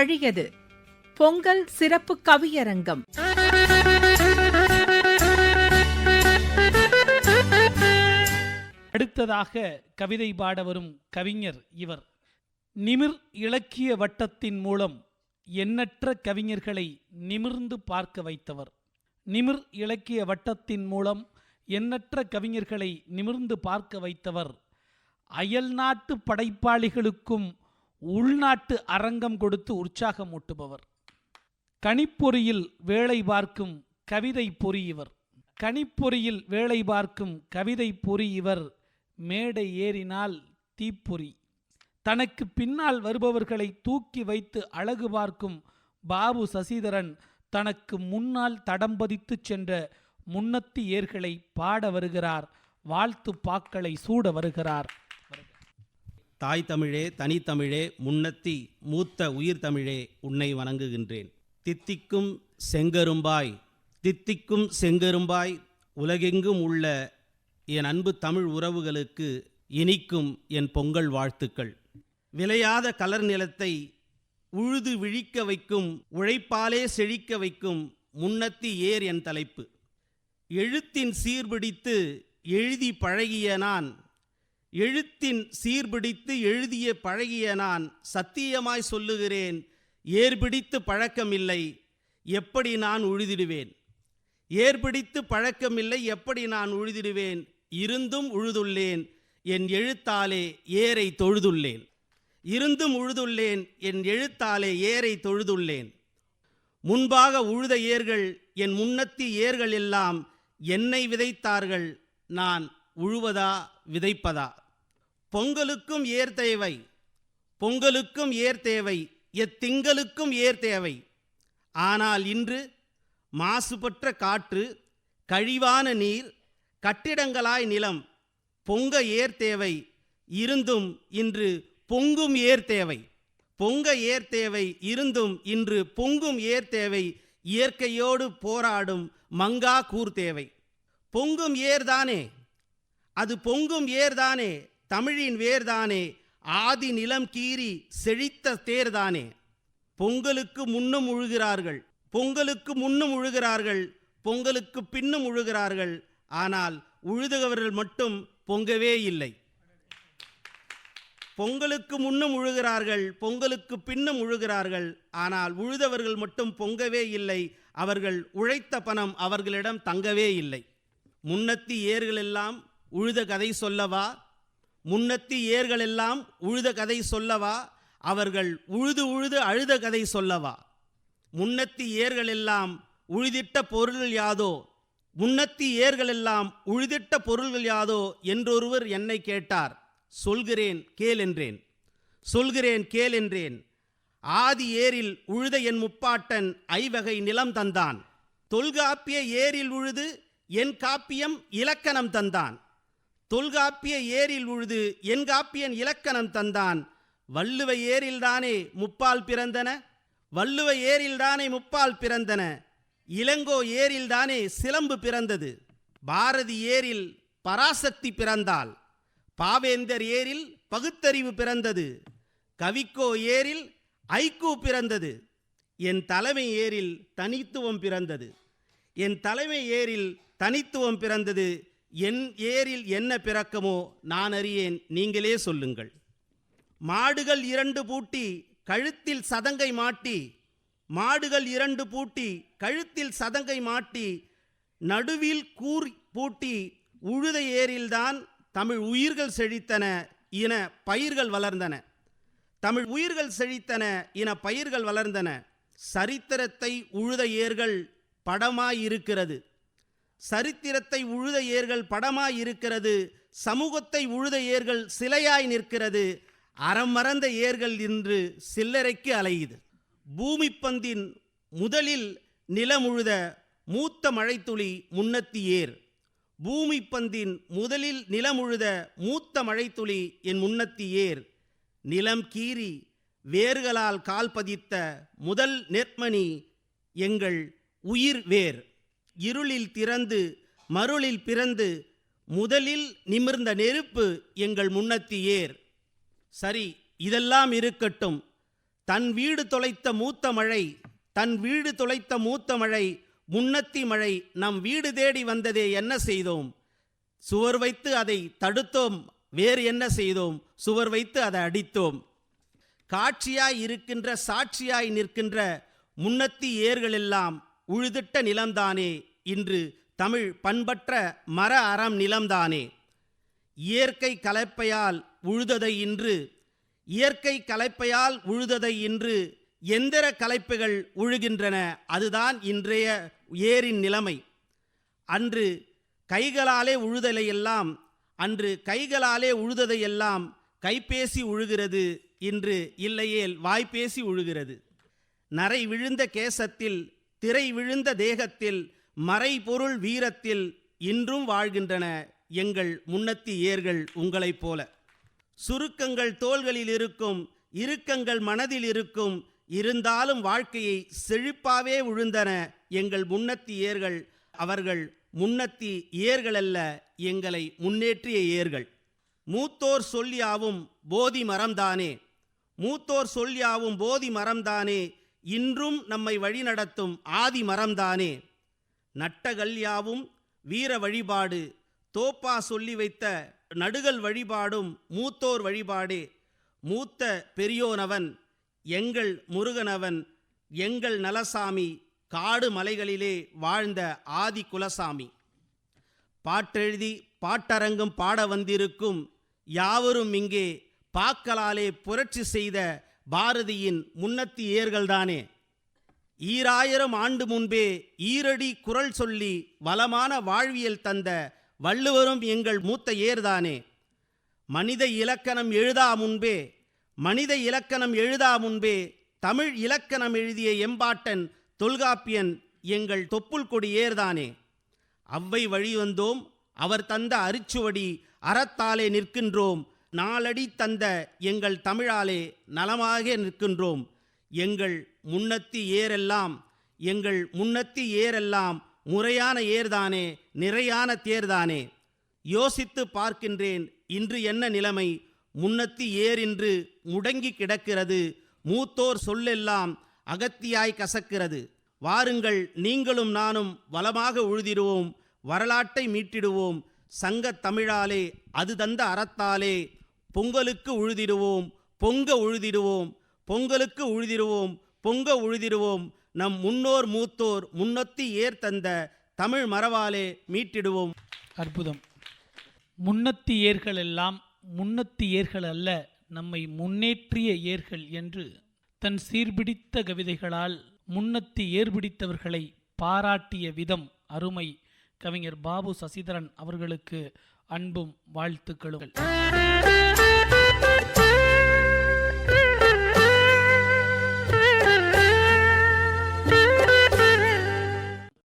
வழியது. பொங்கல் சிறப்பு கவியரங்கம். அடுத்ததாக கவிதை பாட வரும் கவிஞர் இவர். நிமிர் இலக்கிய வட்டத்தின் மூலம் எண்ணற்ற கவிஞர்களை நிமிர்ந்து பார்க்க வைத்தவர். நிமிர் இலக்கிய வட்டத்தின் மூலம் எண்ணற்ற கவிஞர்களை நிமிர்ந்து பார்க்க வைத்தவர். அயல்நாட்டு படைப்பாளிகளுக்கும் உள்நாட்டு அரங்கம் கொடுத்து உற்சாகமூட்டுபவர் கணிப்பொறியில் வேலை பார்க்கும் கவிதை பொறி இவர். கணிப்பொறியில் வேலை பார்க்கும் கவிதை பொறி இவர் மேடை ஏறினால் தீப்பொறி. தனக்கு பின்னால் வருபவர்களை தூக்கி வைத்து அழகு பார்க்கும் பாபு சசிதரன் தனக்கு முன்னால் தடம்பதித்து சென்ற முன்னத்தி ஏர்களை பாட வருகிறார் வாழ்த்து பாக்களை சூட வருகிறார். தாய் தமிழே தனித்தமிழே முன்னத்தி மூத்த உயிர் தமிழே உன்னை வணங்குகின்றேன். தித்திக்கும் செங்கரும்பாய் தித்திக்கும் செங்கரும்பாய் உலகெங்கும் உள்ள என் அன்பு தமிழ் உறவுகளுக்கு இனிக்கும் என் பொங்கல் வாழ்த்துக்கள். விளையாத கலர் நிலத்தை உழுது விழிக்க வைக்கும் உழைப்பாலே செழிக்க வைக்கும் முன்னத்தி ஏர் என் தலைப்பு. எழுத்தின் சீர்பிடித்து எழுதி பழகிய நான் எழுத்தின் சீர்பிடித்து எழுதிய பழகிய நான் சத்தியமாய் சொல்லுகிறேன் ஏர்பிடித்து பழக்கமில்லை எப்படி நான் உழுதிடுவேன்? ஏர்பிடித்து பழக்கமில்லை எப்படி நான் உழுதிடுவேன்? இருந்தும் உழுதுள்ளேன் என் எழுத்தாலே ஏரை தொழுதுள்ளேன். இருந்தும் உழுதுள்ளேன் என் எழுத்தாலே ஏரை தொழுதுள்ளேன். முன்பாக உழுத ஏர்கள் என் முன்னத்தி ஏர்கள் எல்லாம் என்னை விதைத்தார்கள் நான் உழுவதா விதைப்பதா? பொங்கலுக்கும் ஏர் தேவை. பொங்கலுக்கும் ஏர் தேவை. எத்திங்களுக்கும் ஏர் தேவை. ஆனால் இன்று மாசுபற்ற காற்று கழிவான நீர் கட்டிடங்களாய் நிலம் பொங்க ஏர் தேவை. இருந்தும் இன்று பொங்கும் ஏர் தேவை. பொங்க ஏர் தேவை. இருந்தும் இன்று பொங்கும் ஏர் தேவை. இயற்கையோடு போராடும் மங்கா கூர் தேவை. பொங்கும் ஏர்தானே அது பொங்கும் ஏர்தானே தமிழின் வேர்தானே. ஆதி நிலம் கீறி செழித்த தேர்தானே. பொங்கலுக்கு முன்னும் உழுகிறார்கள். பொங்கலுக்கு முன்னும் உழுகிறார்கள். பொங்கலுக்கு பின்னும் உழுகிறார்கள். ஆனால் உழுதுகவர்கள் மட்டும் பொங்கவே இல்லை. பொங்கலுக்கு முன்னும் உழுகிறார்கள். பொங்கலுக்கு பின்னும் உழுகிறார்கள். ஆனால் உழுதவர்கள் மட்டும் பொங்கவே இல்லை. அவர்கள் உழைத்த பணம் அவர்களிடம் தங்கவே இல்லை. முன்னத்தி ஏர்களெல்லாம் உழுத கதை சொல்லவா? முன்னத்தி ஏர்களெல்லாம் உழுத கதை சொல்லவா? அவர்கள் உழுது உழுது அழுத கதை சொல்லவா? முன்னத்தி ஏர்களெல்லாம் உழுதிட்ட பொருள்கள் யாதோ? முன்னத்தி ஏர்களெல்லாம் உழுதிட்ட பொருள்கள் யாதோ? என்றொருவர் என்னை கேட்டார். சொல்கிறேன் கேள் என்றேன். சொல்கிறேன் கேள் என்றேன். ஆதி ஏரில் உழுத என் முப்பாட்டன் ஐவகை நிலம் தந்தான். தொல்காப்பிய ஏரில் உழுது என் காப்பியம் இலக்கணம் தந்தான். தொல்காப்பிய ஏரில் உழுது என் காப்பியன் இலக்கணம் தந்தான். வள்ளுவ ஏரில்தானே முப்பால் பிறந்தன? வள்ளுவ ஏரில்தானே முப்பால் பிறந்தன? இளங்கோ ஏரில்தானே சிலம்பு பிறந்தது? பாரதி ஏரில் பராசக்தி பிறந்தாள். பாவேந்தர் ஏரில் பகுத்தறிவு பிறந்தது. கவிக்கோ ஏரில் ஐக்கூ பிறந்தது. என் தலைமை ஏரில் தனித்துவம் பிறந்தது. என் தலைமை ஏரில் தனித்துவம் பிறந்தது. என் ஏரில் என்ன பிறக்கமோ நான் அறியேன். நீங்களே சொல்லுங்கள். மாடுகள் இரண்டு பூட்டி கழுத்தில் சதங்கை மாட்டி மாடுகள் இரண்டு பூட்டி கழுத்தில் சதங்கை மாட்டி நடுவில் கூர் பூட்டி உழுத ஏரில்தான் தமிழ் உயிர்கள் செழித்தன இன பயிர்கள் வளர்ந்தன. தமிழ் உயிர்கள் செழித்தன இன பயிர்கள் வளர்ந்தன. சரித்திரத்தை உழுத ஏர்கள் படமாயிருக்கிறது. சரித்திரத்தை உழுத ஏர்கள் படமாய் இருக்கிறது சமூகத்தை உழுத ஏர்கள் சிலையாய் நிற்கிறது அறம் மறந்த ஏர்கள் இன்று சில்லறைக்கு அலையுது. பூமிப்பந்தின் முதலில் நிலமுழுத மூத்த மழைத்துளி முன்னத்தி ஏர். பூமிப்பந்தின் முதலில் நிலமுழுத மூத்த மழைத்துளி என் முன்னத்தி ஏர். நிலம் கீறி வேர்களால் கால் பதித்த முதல் நெற்மணி எங்கள் உயிர் வேர். இருளில் திறந்து மருளில் பிறந்து முதலில் நிமிர்ந்த நெருப்பு எங்கள் முன்னத்தி ஏர் சரி இதெல்லாம் இருக்கட்டும். தன் வீடு தொலைத்த மூத்த மழை தன் வீடு தொலைத்த மூத்த மழை முன்னத்தி மழை நம் வீடு தேடி வந்ததே என்ன செய்தோம்? சுவர் வைத்து அதை தடுத்தோம் வேறு என்ன செய்தோம்? சுவர் வைத்து அதை அடித்தோம். காட்சியாய் இருக்கின்ற சாட்சியாய் நிற்கின்ற முன்னத்தி ஏர்களெல்லாம் உழுதிட்ட நிலம்தானே? இன்று தமிழ் பண்பற்ற மர அறம் நிலம்தானே. இயற்கை கலப்பையால் உழுததை இன்று இயற்கை கலப்பையால் உழுததை இன்று எந்திர கலைப்புகள் உழுகின்றன அதுதான் இன்றைய ஏரின் நிலைமை. அன்று கைகளாலே உழுதலையெல்லாம் அன்று கைகளாலே உழுததையெல்லாம் கைபேசி உழுகிறது இன்று இல்லையேல் வாய்ப்பேசி உழுகிறது. நரை விழுந்த கேசத்தில் திரை விழுந்த தேகத்தில் மறைபொருள் வீரத்தில் இன்றும் வாழ்கின்றன எங்கள் முன்னத்தி ஏர்கள் உங்களைப் போல. சுருக்கங்கள் தோள்களில் இருக்கும் இறுக்கங்கள் மனதில் இருக்கும் இருந்தாலும் வாழ்க்கையை செழிப்பாவே உழுந்தன எங்கள் முன்னத்தி ஏர்கள் அவர்கள் முன்னத்தி ஏர்களல்ல எங்களை முன்னேற்றிய ஏர்கள். மூத்தோர் சொல்லியாவும் போதி மரம்தானே மூத்தோர் சொல்லியாவும் போதி மரம்தானே இன்றும் நம்மை வழிநடத்தும் ஆதி மரம்தானே நட்டகள் யாவும் வீர வழிபாடு தோப்பா சொல்லி வைத்த நடுகள் வழிபாடும் மூத்தோர் வழிபாடே. மூத்த பெரியோனவன் எங்கள் முருகனவன் எங்கள் நலசாமி காடு மலைகளிலே வாழ்ந்த ஆதி குலசாமி. பாட்டெழுதி பாட்டரங்கம் பாட வந்திருக்கும் யாவரும் இங்கே பாக்களாலே புரட்சி செய்த பாரதியின் முன்னத்தி ஏர்கள்தானே ஈராயிரம் ஆண்டு முன்பே ஈரடி குரல் சொல்லி வளமான வாழ்வியல் தந்த வள்ளுவரும் எங்கள் மூத்த ஏர்தானே மனித இலக்கணம் எழுதா முன்பே மனித இலக்கணம் எழுதா முன்பே தமிழ் இலக்கணம் எழுதிய எம்பாட்டன் தொல்காப்பியன் எங்கள் தொப்புள் கொடி ஏர்தானே அவ்வை வழி வந்தோம் அவர் தந்த அரிச்சுவடி அறத்தாலே நிற்கின்றோம் நாளடி தந்த எங்கள் தமிழாலே நலமாக நிற்கின்றோம். எங்கள் முன்னத்தி ஏரெல்லாம் எங்கள் முன்னத்தி ஏரெல்லாம் முறையான ஏர்தானே நிறையான தேர்தானே. யோசித்து பார்க்கின்றேன் இன்று என்ன நிலைமை? முன்னத்தி ஏரின்று முடங்கி கிடக்கிறது மூத்தோர் சொல்லெல்லாம் அகத்தியாய் கசக்கிறது. வாருங்கள் நீங்களும் நானும் வளமாக உழுதிடுவோம் வரலாற்றை மீட்டிடுவோம் சங்க தமிழாலே அது தந்த அறத்தாலே பொங்கலுக்கு உழுதிடுவோம் பொங்க உழுதிடுவோம் பொங்கலுக்கு உழுதிடுவோம் பொங்க உழுதிடுவோம் நம் முன்னோர் மூத்தோர் முன்னொத்தி ஏர் தந்த தமிழ் மரவாலே மீட்டிடுவோம். அற்புதம். முன்னத்தி ஏர்கள் எல்லாம் முன்னத்தி ஏர்கள் அல்ல நம்மை முன்னேற்றிய ஏர்கள் என்று தன் சீர்பிடித்த கவிதைகளால் முன்னத்தி ஏர்பிடித்தவர்களை பாராட்டிய விதம் அருமை கவிஞர் பாபு சசிதரன் அவர்களுக்கு அன்பும் வாழ்த்துக்களும்.